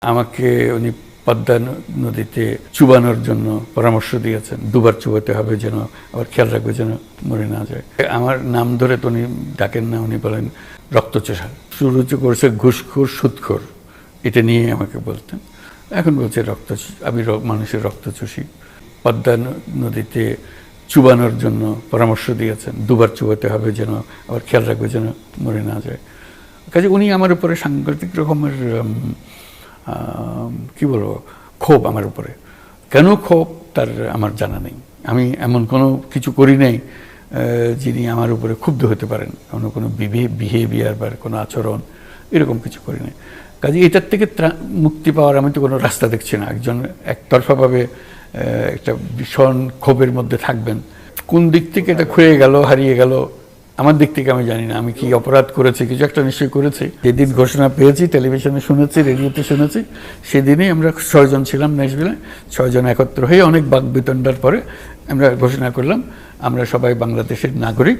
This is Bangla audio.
আমাকে উনি পদ্মা নদীতে চুবানোর জন্য পরামর্শ দিয়েছেন। দুবার চুবাতে হবে যেন, আবার খেয়াল রাখবে যেন মরে না যায়। আমার নাম ধরে তো উনি ডাকেন না, উনি বলেন, রক্তচোষা। শুরু করেছে ঘুষখোর, সুদখোর। এটা নিয়ে আমাকে বলতেন। এখন বলছে, রক্ত, আমি মানুষের রক্ত চুষি পদ্মা নদীতে চুবানোর জন্য পরামর্শ দিয়েছেন। দুবার চুবাতে হবে যেন, আবার খেয়াল রাখবে যেন মরে না যায়। কাজে উনি আমার উপরে সাংঘাতিক রকমের কি বলব, ক্ষোভ আমার উপরে। কেন ক্ষোভ? তার আমার জানা নেই। আমি এমন কোনো কিছু করি নাই যিনি আমার উপরে ক্ষুব্ধ হতে পারেন। কোনো কোনো বিহেভিয়ার বা কোনো আচরণ, এরকম কিছু করি নাই। কাজে এটার থেকে মুক্তি পাওয়ার আমি তো কোনো রাস্তা দেখছি না। একজন একতরফাভাবে একটা ভীষণ ক্ষোভের মধ্যে থাকবেন। কোন দিক থেকে এটা ক্ষয়ে গেল, হারিয়ে গেল আমার দিক থেকে আমি জানি না, আমি কি অপরাধ করেছি, কিছু একটা নিশ্চয়ই করেছি। যেদিন ঘোষণা পেয়েছি, টেলিভিশনে শুনেছি, রেডিওতে শুনেছি, সেদিনই আমরা ছয়জন ছিলাম নেশবিলে ছয়জন একত্র হয়ে অনেক বাক বিতণ্ডার পরে আমরা ঘোষণা করলাম, আমরা সবাই বাংলাদেশের নাগরিক।